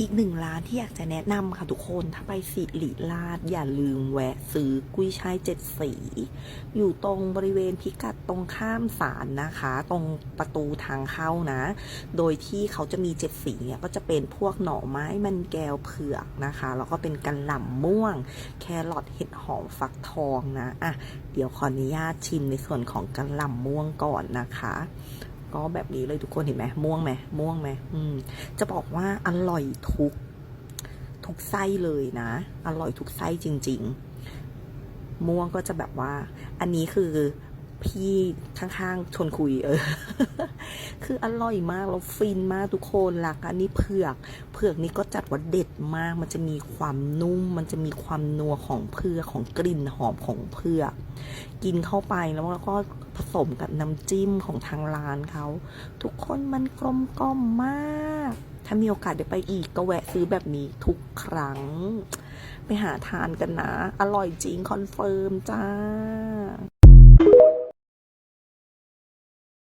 อีกหนึ่งร้านที่อยากจะแนะนำค่ะทุกคนถ้าไปสิริราชอย่าลืมแวะซื้อกุ้ยช่ายเจ็ดสี อยู่ตรงบริเวณพิกัดตรงข้ามศาลนะคะ ตรงประตูทางเข้านะ โดยที่เขาจะมีเจ็ดสีเนี่ยก็จะเป็นพวกหน่อไม้มันแก้วเผือกนะคะ แล้วก็เป็นกันหล่ำม่วง แครอทเห็ดหอมฟักทองนะอะเดี๋ยวขออนุญาตชิมในส่วนของกันหล่ำม่วงก่อนนะคะ ก็แบบนี้เลยทุกคนเห็นไหมม่วงไหมม่วงไหมอืม จะบอกว่าอร่อยทุก ทุกไส้เลยนะ อร่อยทุกไส้จริง ๆ ม่วงก็จะแบบว่า อันนี้คือ พี่ข้างๆชนคุยเออ คืออร่อยมากแล้วฟินมากทุกคนหลักอันนี้เผือก เผือกนี่ก็จัดว่าเด็ดมาก มันจะมีความนุ่ม มันจะมีความนัวของเผือกของกลิ่นหอมของเผือก กินเข้าไปแล้วก็ผสมกับน้ำจิ้มของทางร้านเขาทุกคนมันกลมกล่อมมาก ถ้ามีโอกาสเดี๋ยวไปอีกก็แวะซื้อแบบนี้ทุกครั้ง ไปหาทานกันนะ อร่อยจริงคอนเฟิร์มจ้า